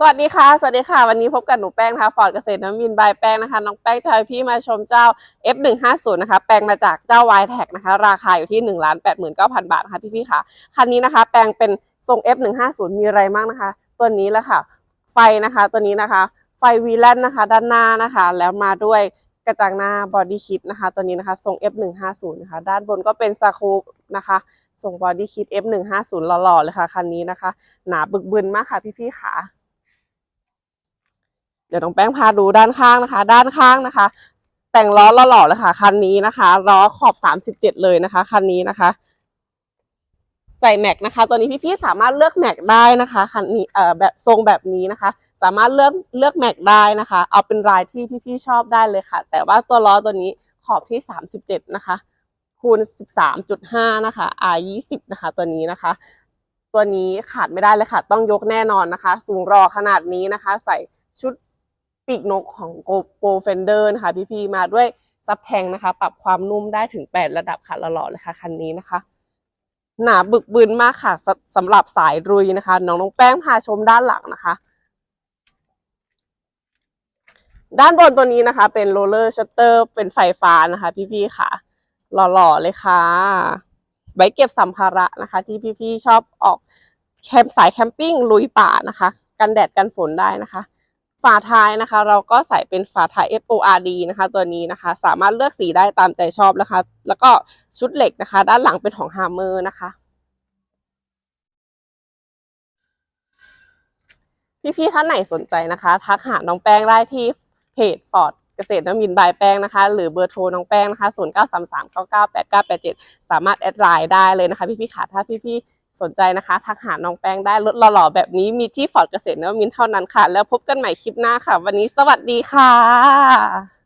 สวัสดีค่ะ สวัสดีค่ะ วันนี้พบกับหนูแป้งนะคะฟอร์ดเกษตรน้ำมินบายแป้งนะคะ น้องแป้งจะให้พี่มาชมเจ้า F150 นะคะ แปลงมาจากเจ้า y t e c นะคะ ราคาอยู่ที่1 8 9 0 0 0บาทนะคะพี่ๆค่ะ คันนี้นะคะ แปลงเป็นทรง F150 มีอะไรบ้างนะคะ ตัวนี้แหละค่ะ ไฟนะคะ ตัวนี้นะคะ ไฟวีแลนนะคะ ด้านหน้านะคะ แล้วมาด้วยกระจังหน้าบอดี้คิดนะคะ ตัวนี้นะคะ ทรง F150 นะคะ ด้านบนก็เป็นสกูปนะคะ ทรงบอดี้คิด F150 หล่อๆเลยค่ะ คันนี้นะคะ หนาบึกบึนมากค่ะพี่ๆค่ะ เดี๋ยวน้องแป้งพาดูด้านข้างนะคะ ด้านข้างนะคะ แต่งล้อหล่อๆเลยค่ะคันนี้นะคะล้อขอบ37เลยนะคะคันนี้นะคะใส่แม็กนะคะ ตัวนี้พี่ๆสามารถเลือกแม็กได้นะคะคันนี้เอ่อแบบทรงแบบนี้นะคะ สามารถเลือกเลือกแม็กได้นะคะ เอาเป็นลายที่พี่ๆชอบได้เลยค่ะ แต่ว่าตัวล้อตัวนี้ขอบที่37นะคะ คูณ13.5นะคะ R 20นะคะ ตัวนี้นะคะ ตัวนี้ขาดไม่ได้เลยค่ะ ต้องยกแน่นอนนะคะ สูงรอขนาดนี้นะคะ ใส่ชุด ปีกนกของโกโปรเฟนเดอร์นะคะพี่ๆมาด้วยซับแทงนะคะ ปรับความนุ่มได้ถึง 8 ระดับค่ะหล่อๆเลยค่ะคันนี้นะคะ หนาบึกบึนมากค่ะสสำหรับสายรุยนะคะ น้องน้องแป้งพาชมด้านหลังนะคะ ด้านบนตัวนี้นะคะ เป็นโรลเลอร์ชัตเตอร์เป็นไฟฟ้านะคะ พี่ๆค่ะหล่อๆเลยค่ะไว้เก็บสัมภาระนะคะ ที่พี่ๆชอบออกแคมป์สายแคมปิ้งลุยป่านะคะ กันแดดกันฝนได้นะคะ ฝาท้ายนะคะ เราก็ใส่เป็นฝาท้าย FORD นะคะ ตัวนี้นะคะ สามารถเลือกสีได้ตามใจชอบนะคะ แล้วก็ชุดเหล็กนะคะ ด้านหลังเป็นของฮาร์เมอร์นะคะพี่ๆท่านไหนสนใจนะคะ ทักหาน้องแป้งได้ที่เพจฟอร์ดเกษตรน้ำมินบายแป้งนะคะ หรือเบอร์โทรน้องแป้งนะคะ0 9 3 3 9 9 8 9 8 7 สามารถแอดไลน์ได้เลยนะคะ พี่ๆค่ะถ้าพี่ๆ สนใจนะคะ ทักหาน้องแป้งได้รถหล่อๆแบบนี้มีที่ฟอร์ดเกษตรน้ำมินเท่านั้นค่ะ แล้วพบกันใหม่คลิปหน้าค่ะ วันนี้สวัสดีค่ะ